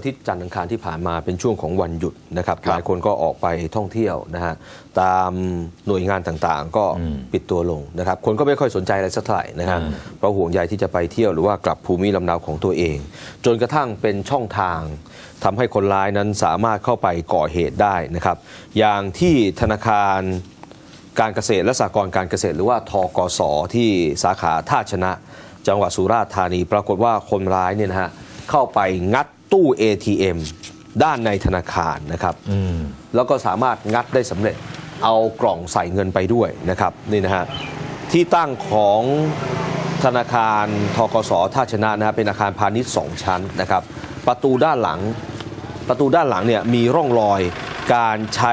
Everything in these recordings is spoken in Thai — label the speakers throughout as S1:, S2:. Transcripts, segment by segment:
S1: เสาร์อาทิตย์จันทร์อังคารที่ผ่านมาเป็นช่วงของวันหยุดนะครับ
S2: ครับ
S1: หลายคนก็ออกไปท่องเที่ยวนะฮะตามหน่วยงานต่างๆ ก็ปิดตัวลงนะครับ คนก็ไม่ค่อยสนใจอะไรสักเท่าไหร่นะฮะเพราะห่วงใยที่จะไปเที่ยวหรือว่ากลับภูมิลำเนาของตัวเอง จนกระทั่งเป็นช่องทางทำให้คนร้ายนั้นสามารถเข้าไปก่อเหตุได้นะครับ อย่างที่ธนาคารการเกษตรและสหกรณ์การเกษตร หรือว่าทกสที่สาขาท่าชนะ จังหวัดสุราษฎร์ธานี ปรากฏว่าคนร้ายเนี่ยนะฮะเข้าไปงัด ตู้ ATM ด้านในธนาคารนะครับแล้วก็สามารถงัดได้สำเร็จเอากล่องใส่เงินไปด้วยนะครับนี่นะฮะที่ตั้งของธนาคารทกสท่าชนะนะฮะเป็นอาคารพาณิชย์สองชั้นนะครับประตูด้านหลังประตูด้านหลังเนี่ยมีร่องรอยการใช้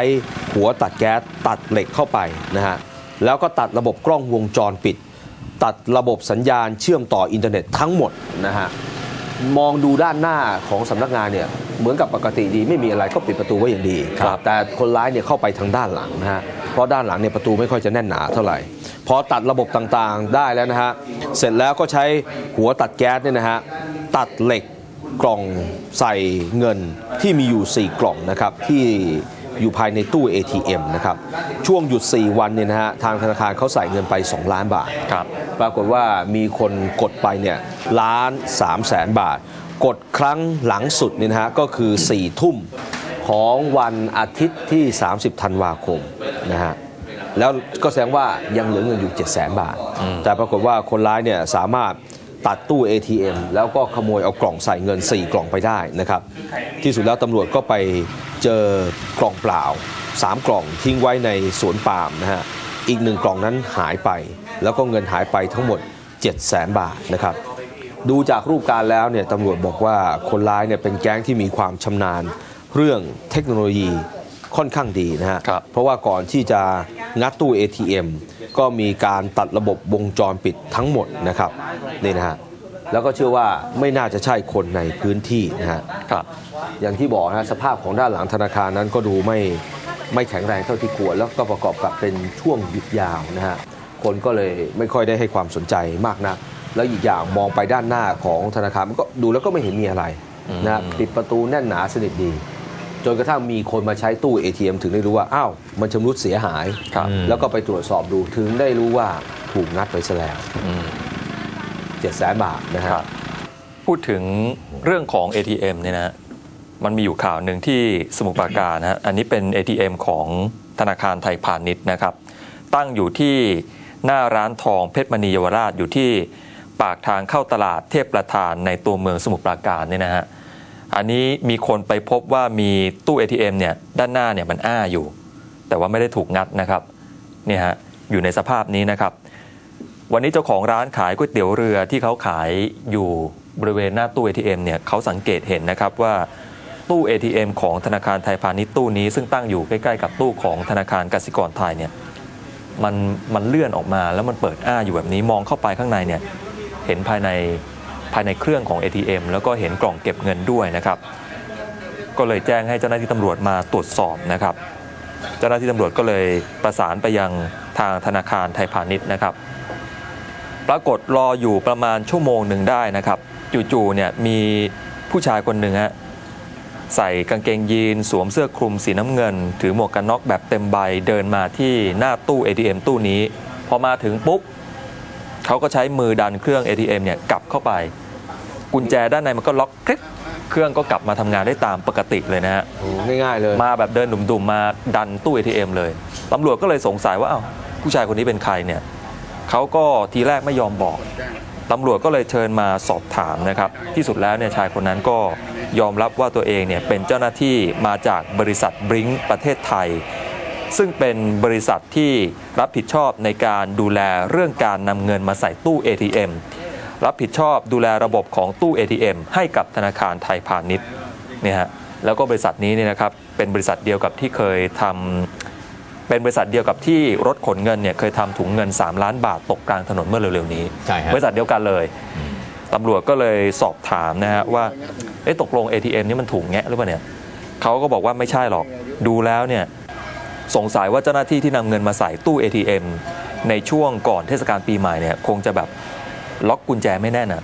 S1: หัวตัดแก๊สตัดเหล็กเข้าไปนะฮะแล้วก็ตัดระบบกล้องวงจรปิด ตัดระบบสัญญาณเชื่อมต่ออินเทอร์เน็ตทั้งหมดนะฮะ มองดูด้านหน้าของสำนักงานเนี่ยเหมือนกับปกติดีไม่มีอะไรก็ปิดประตูไว้อย่างดี
S2: ครับ
S1: แต่คนร้ายเนี่ยเข้าไปทางด้านหลังนะฮะเพราะด้านหลังเนี่ยประตูไม่ค่อยจะแน่นหนาเท่าไหร่พอตัดระบบต่างๆได้แล้วนะฮะเสร็จแล้วก็ใช้หัวตัดแก๊สเนี่ยนะฮะตัดเหล็กกล่องใส่เงินที่มีอยู่ 4 กล่องนะครับที่ อยู่ภายในตู้ ATM นะครับช่วงหยุด 4 วันเนี่ยนะฮะทางธนาคารเขาใส่เงินไป 2 ล้านบาท
S2: ครับ
S1: ปรากฏว่ามีคนกดไปเนี่ยล้าน3แสนบาท กดครั้งหลังสุดเนี่ยนะฮะก็คือ 4 ทุ่มของวันอาทิตย์ที่ 30 ธันวาคมนะฮะแล้วก็แสดงว่ายังเหลือเงินอยู่ 7 0 0 0 0 0 บาท แต่ปรากฏว่าคนร้ายเนี่ยสามารถ ตัดตู้ ATM แล้วก็ขโมยเอากล่องใส่เงิน 4 กล่องไปได้นะครับ ที่สุดแล้วตำรวจก็ไปเจอกล่องเปล่า 3 กล่องทิ้งไว้ในสวนปาล์มนะฮะอีกหนึ่งกล่องนั้นหายไป แล้วก็เงินหายไปทั้งหมด 7 0 0 0 0 0 บาทนะครับดูจากรูปการแล้วเนี่ยตำรวจบอกว่าคนร้ายเนี่ยเป็นแก๊งที่มีความชำนาญเรื่องเทคโนโลยี ค่อนข้างดีนะฮะ
S2: ครับ
S1: เพราะว่าก่อนที่จะงัดตู้ ATM ก็มีการตัดระบบวงจรปิดทั้งหมดนะครับนี่นะฮะแล้วก็เชื่อว่าไม่น่าจะใช่คนในพื้นที่นะฮะ
S2: ครับ
S1: อย่างที่บอกนะสภาพของด้านหลังธนาคารนั้นก็ดูไม่ไม่แข็งแรงเท่าที่ควร แล้วก็ประกอบกับเป็นช่วงหยุดยาวนะฮะคนก็เลยไม่ค่อยได้ให้ความสนใจมากนัก แล้วอีกอย่างมองไปด้านหน้าของธนาคารมันก็ดูแล้วก็ไม่เห็นมีอะไรนะฮะปิดประตูแน่นหนาสนิทดี จนกระทั่งมีคนมาใช้ตู้ ATM ถึงได้รู้ว่า อ้าว มันชำรุดเสียหาย
S2: ครับ
S1: แล้วก็ไปตรวจสอบดูถึงได้รู้ว่าถูกงัดไปซะแล้ว
S2: อืม
S1: เจ็ดแสนบาทนะฮะ
S2: ครับ พูดถึงเรื่องของ ATM เนี่ยนะ มันมีอยู่ข่าวหนึ่งที่สมุทรปราการนะฮะอันนี้เป็น ATM ของธนาคารไทยพาณิชย์นะครับ ตั้งอยู่ที่หน้าร้านทองเพชรมณีเยาวราชอยู่ที่ปากทางเข้าตลาดเทพประธานในตัวเมืองสมุทรปราการเนี่ยนะฮะ อันนี้มีคนไปพบว่ามีตู้ ATM เนี่ยด้านหน้าเนี่ยมันอ้าอยู่ แต่ว่าไม่ได้ถูกงัดนะครับเนี่ยฮะอยู่ในสภาพนี้นะครับ วันนี้เจ้าของร้านขายก๋วยเตี๋ยวเรือที่เขาขายอยู่บริเวณหน้าตู้ ATM เนี่ยเขาสังเกตเห็นนะครับว่าตู้ ATM ของธนาคารไทยพาณิชย์ตู้นี้ซึ่งตั้งอยู่ใกล้ๆกับตู้ของธนาคารกสิกรไทยเนี่ยมันมันเลื่อนออกมาแล้วมันเปิดอ้าอยู่แบบนี้มองเข้าไปข้างในเนี่ยเห็นภายใน ภายในเครื่องของ ATM แล้วก็เห็นกล่องเก็บเงินด้วยนะครับ ก็เลยแจ้งให้เจ้าหน้าที่ตำรวจมาตรวจสอบนะครับ เจ้าหน้าที่ตำรวจก็เลยประสานไปยังทางธนาคารไทยพาณิชย์นะครับ ปรากฏรออยู่ประมาณชั่วโมงหนึ่งได้นะครับจู่ๆเนี่ยมีผู้ชายคนหนึ่งฮะใส่กางเกงยีนสวมเสื้อคลุมสีน้ำเงิน ถือหมวกกันน็อกแบบเต็มใบเดินมาที่หน้าตู้ ATM ตู้นี้ พอมาถึงปุ๊บ เขาก็ใช้มือดันเครื่อง ATM เนี่ยกลับเข้าไป กุญแจด้านในมันก็ล็อกคลิกเครื่องก็กลับมาทำงานได้ตามปกติเลยนะฮะ
S1: โอ้ง่ายๆเลย
S2: มาแบบเดินดุ่มๆมาดันตู้ ATM เลยตำรวจก็เลยสงสัยว่าอ้าวผู้ชายคนนี้เป็นใครเนี่ยเขาก็ทีแรกไม่ยอมบอกตำรวจก็เลยเชิญมาสอบถามนะครับ ที่สุดแล้วเนี่ยชายคนนั้นก็ยอมรับว่าตัวเองเนี่ยเป็นเจ้าหน้าที่มาจากบริษัทบริงประเทศไทย ซึ่งเป็นบริษัทที่รับผิดชอบในการดูแลเรื่องการนำเงินมาใส่ตู้ ATM รับผิดชอบดูแลระบบของตู้ ATM ให้กับธนาคารไทยพาณิชย์เนี่ยฮะแล้วก็บริษัทนี้เนี่ยนะครับเป็นบริษัทเดียวกับที่เคยทำเป็นบริษัทเดียวกับที่รถขนเงินเนี่ยเคยทำถุงเงิน 3 ล้านบาทตกกลางถนนเมื่อเร็วๆนี้
S3: ใช่ฮะ
S2: บริษัทเดียวกันเลยตำรวจก็เลยสอบถามนะฮะว่าเอ๊ะตกลง ATM นี่มันถูกแงะหรือเปล่าเนี่ยเขาก็บอกว่าไม่ใช่หรอกดูแล้วเนี่ย สงสัยว่าเจ้าหน้าที่ที่นำเงินมาใส่ตู้ ATM ในช่วงก่อนเทศกาลปีใหม่เนี่ยคงจะแบบล็อกกุญแจไม่แน่นอะ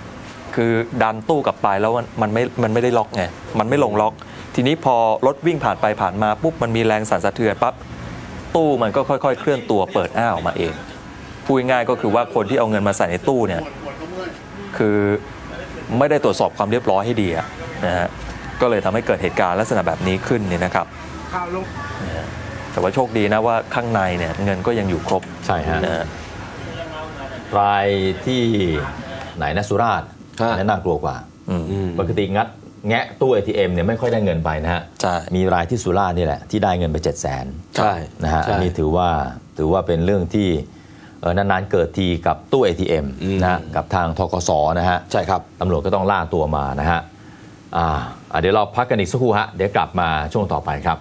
S2: คือดันตู้กลับไปแล้วมันมันไม่ มันไม่ได้ล็อกไง มันไม่ลงล็อก ทีนี้พอรถวิ่งผ่านไปผ่านมาปุ๊บมันมีแรงสั่นสะเทือนปั๊บตู้มันก็ค่อยๆ เคลื่อนตัวเปิดอ้าออกมาเอง พูดง่ายก็คือว่าคนที่เอาเงินมาใส่ในตู้เนี่ยคือไม่ได้ตรวจสอบความเรียบร้อยให้ดีะนะฮะ ก็เลยทำให้เกิดเหตุการณ์ลักษณะแบบนี้ขึ้นเนี่ยนะครับ แต่ว่าโชคดีนะว่าข้างในเนี่ยเงินก็ยังอยู่ครบ
S3: ใช่ฮะ
S2: นะฮะ
S3: รายที่ไหนนะสุราษฎร์
S1: ฮะ
S3: อันนั้นน่ากลัวกว่า
S2: อืม
S1: อืม
S3: ปกติงัดแงะตู้ ATM เนี่ยไม่ค่อยได้เงินไปนะฮะ
S2: ใช่
S3: มีรายที่สุราษฎร์นี่แหละที่ได้เงินไป 7 0 0 0 0น
S1: ใช่
S3: นะฮะ
S1: ใช่
S3: อันนี้ถือว่าถือว่าเป็นเรื่องที่เออนานๆเกิดทีกับตู้ ATM
S1: อืม
S3: นะฮะกับทางทกสนะฮะ
S1: ใช่ครับ
S3: ตำรวจก็ต้องล่าตัวมานะฮะอ่าอะเดี๋ยวเราพักกันอีกสักครู่ฮะเดี๋ยวกลับมาช่วงต่อไปครับ